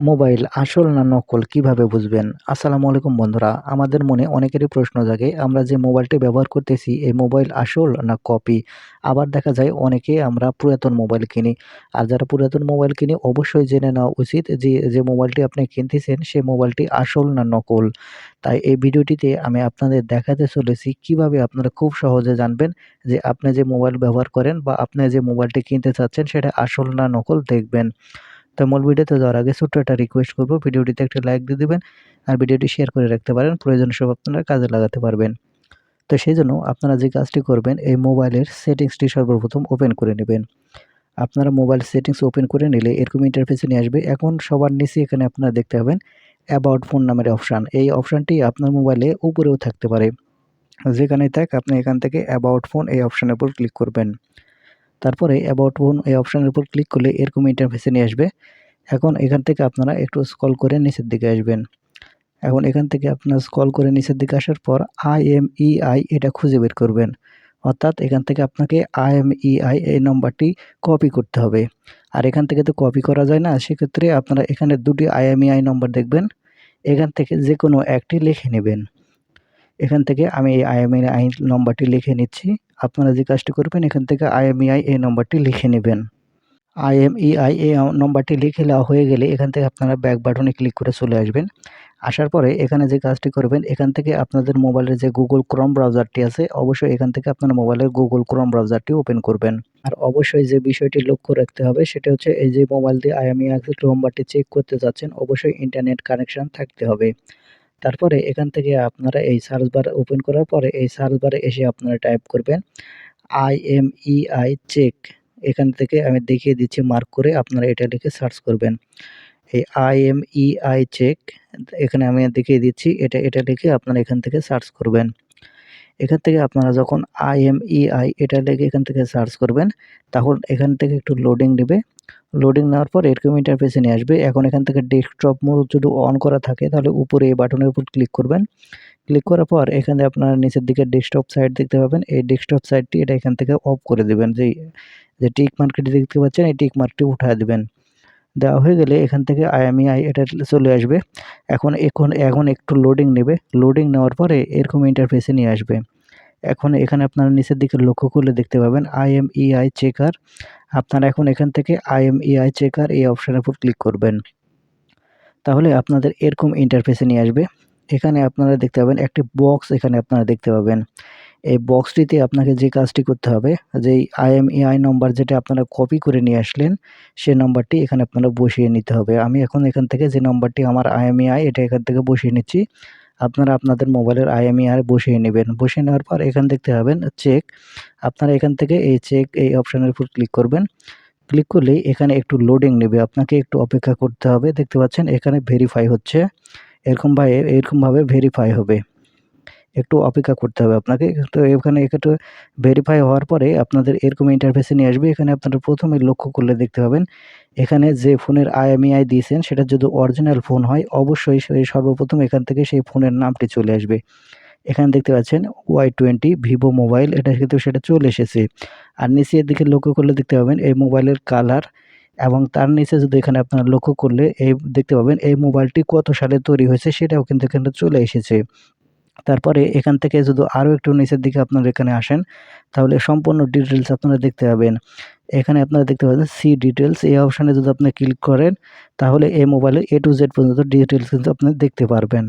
Mobile আসল না নকল কীভাবে বুঝবেন? আসসালামু আলাইকুম বন্ধুরা। আমাদের মনে অনেকেরই প্রশ্ন জাগে আমরা যে মোবাইলটি ব্যবহার করতেছি এই মোবাইল আসল না কপি? আবার দেখা যায় অনেকে আমরা পুরাতন মোবাইল কিনি। আর যারা পুরাতন মোবাইল কিনি অবশ্যই জেনে নেওয়া উচিত যে, যে মোবাইলটি আপনি কিনতেছেন সেই মোবাইলটি আসল না নকল। তাই এই ভিডিওটিতে আমি আপনাদের দেখাতে চলেছি কীভাবে আপনারা খুব সহজে জানবেন যে আপনি যে মোবাইল ব্যবহার করেন বা আপনি যে মোবাইলটি কিনতে চাচ্ছেন সেটা আসল না নকল দেখবেন। তো মূল ভিডিওতে যাওয়ার আগে ছোট্ট একটা রিকোয়েস্ট করব। ভিডিওটিতে একটা লাইক দিয়ে দিবেন আর ভিডিওটি শেয়ার করে রাখতে পারেন। প্রয়োজন সব আপনারা কাজে লাগাতে পারবেন। তো সেই জন্য আপনারা যে কাজটি করবেন, এই মোবাইলের সেটিংসটি সর্বপ্রথম ওপেন করে নেবেন। আপনারা মোবাইল সেটিংস ওপেন করে নিলে এরকম ইন্টারফেসে নিয়ে আসবে। এখন সবার নিচে এখানে আপনারা দেখতে পাবেন অ্যাবাউট ফোন নামের অপশান এই অপশানটি আপনার মোবাইলে উপরেও থাকতে পারে। যেখানে থাক, আপনি এখান থেকে অ্যাবাউট ফোন এই অপশানের উপর ক্লিক করবেন। তারপরে অ্যাবাউট ফোন এই অপশানের উপর ক্লিক করলে এরকম ইন্টারফেসে নিয়ে আসবে। এখন এখান থেকে আপনারা একটু স্কল করে নিচের দিকে আসবেন। এখন এখান থেকে আপনারা স্কল করে নিচের দিকে আসার পর আইএমইআই এটা খুঁজে বের করবেন। অর্থাৎ এখান থেকে আপনাকে আইএমইআই এই নম্বরটি কপি করতে হবে। আর এখান থেকে তো কপি করা যায় না, সেক্ষেত্রে আপনারা এখানে দুটি আইএমইআই নম্বর দেখবেন। এখান থেকে যে কোনো একটি লিখে নেবেন। এখান থেকে আমি এই আইএমইআই নম্বরটি লিখে নিচ্ছি। আপনারা যে কাজটি করবেন, এখান থেকে আইএমইআই এই নম্বরটি লিখে নেবেন। আইএমইআই এই নম্বরটি লিখে নেওয়া হয়ে গেলে এখান থেকে আপনারা ব্যাক বাটনে ক্লিক করে চলে আসবেন। আসার পরে এখানে যে কাজটি করবেন, এখান থেকে আপনাদের মোবাইলের যে গুগল ক্রম ব্রাউজারটি আছে, অবশ্যই এখান থেকে আপনার মোবাইলের গুগল ক্রম ব্রাউজারটি ওপেন করবেন। আর অবশ্যই যে বিষয়টি লক্ষ্য রাখতে হবে, সেটা হচ্ছে এই যে মোবাইল দিয়ে আইএমইআই নম্বরটি চেক করতে যাচ্ছেন, অবশ্যই ইন্টারনেট কানেকশন থাকতে হবে। তারপরে এখান থেকে আপনারা এই সার্চ বার ওপেন করার পরে এই সার্চ বারে এসে আপনারা টাইপ করবেন I M E I check এখান থেকে আমি দেখিয়ে দিচ্ছি মার্ক করে আপনারা এটা লিখে সার্চ করবেন। এই I M E I check এখানে আমি দেখিয়ে দিচ্ছি, এটা এটা লিখে আপনারা এখান থেকে সার্চ করবেন। এখান থেকে আপনারা যখন আইএমইআই এটা লেগে এখান থেকে সার্চ করবেন, তখন এখান থেকে একটু লোডিং নেবে। লোডিং নেওয়ার পর এরকম ইন্টারফেসে নিয়ে আসবে। এখন এখান থেকে ডেস্কটপ মোড যদি অন করা থাকে, তাহলে উপরে এই বাটনের উপর ক্লিক করবেন। ক্লিক করার পর এখানে আপনারা নিচের দিকে ডেস্কটপ সাইট দেখতে পাবেন। এই ডেস্কটপ সাইটটি এটা এখান থেকে অফ করে দেবেন। যেই যে টিক মার্কটি দেখতে পাচ্ছেন, এই টিক মার্কটি উঠায় দেবেন। দেওয়া হয়ে গেলে এখান থেকে আইএমইআই এটা চলে আসবে। এখন এখন এখন একটু লোডিং নেবে। লোডিং নেওয়ার পরে এরকম ইন্টারফেসে নিয়ে আসবে। এখন এখানে আপনারা নিচের দিকে লক্ষ্য করলে দেখতে পাবেন আইএমইআই চেকার আপনারা এখন এখান থেকে আইএমইআই চেকার এই অপশানের উপর ক্লিক করবেন। তাহলে আপনাদের এরকম ইন্টারফেসে নিয়ে আসবে। এখানে আপনারা দেখতে পাবেন একটি বক্স এখানে আপনারা দেখতে পাবেন। এই বক্সটিতে আপনাকে যে কাজটি করতে হবে যে আইএমইআই নম্বর যেটা আপনারা কপি করে নিয়ে আসলেন সে নম্বরটি এখানে আপনারা বসিয়ে নিতে হবে। আমি এখন এখান থেকে যে নম্বরটি আমার আইএমইআই এটা এখান থেকে বসিয়ে নিচ্ছি। আপনারা আপনাদের মোবাইলের আইএমইআই বসিয়ে নেবেন। বসিয়ে নেওয়ার পর এখান দেখতে পাবেন চেক আপনারা এখান থেকে এই চেক এই অপশানের উপর ক্লিক করবেন। ক্লিক করলেই এখানে একটু লোডিং নেবে। আপনাকে একটু অপেক্ষা করতে হবে। দেখতে পাচ্ছেন এখানে ভেরিফাই হচ্ছে। এরকমভাবে এরকমভাবে ভেরিফাই হবে। একটু অপেক্ষা করতে হবে আপনাকে। তো এখানে একটু ভেরিফাই হওয়ার পরে আপনাদের এরকম ইন্টারফেসে নিয়ে আসবে। এখানে আপনারা প্রথমে লক্ষ্য করলে দেখতে পাবেন, এখানে যে ফোনের আইএমইআই দিয়েছেন, সেটা যদি অরিজিনাল ফোন হয়, অবশ্যই সেই সর্বপ্রথম এখান থেকে সেই ফোনের নামটি চলে আসবে। এখানে দেখতে পাচ্ছেন ওয়াই টোয়েন্টি ভিভো মোবাইল এটা কিন্তু সেটা চলে এসেছে। আর নিচের দিকে লক্ষ্য করলে দেখতে পাবেন এই মোবাইলের কালার এবং তার নিচে যদি এখানে আপনারা লক্ষ্য করলে এই দেখতে পাবেন এই মোবাইলটি কত সালে তৈরি হয়েছে, সেটাও কিন্তু এখানে চলে এসেছে। তারপরে এখান থেকে যদি আরও একটু নিচের দিকে আপনারা এখানে আসেন, তাহলে সম্পূর্ণ ডিটেলস আপনারা দেখতে পাবেন। এখানে আপনারা দেখতে পাবেন সি ডিটেলস এই অপশানে যদি আপনি ক্লিক করেন, তাহলে এই মোবাইলে এ টু জেড পর্যন্ত ডিটেলস কিন্তু আপনি দেখতে পারবেন।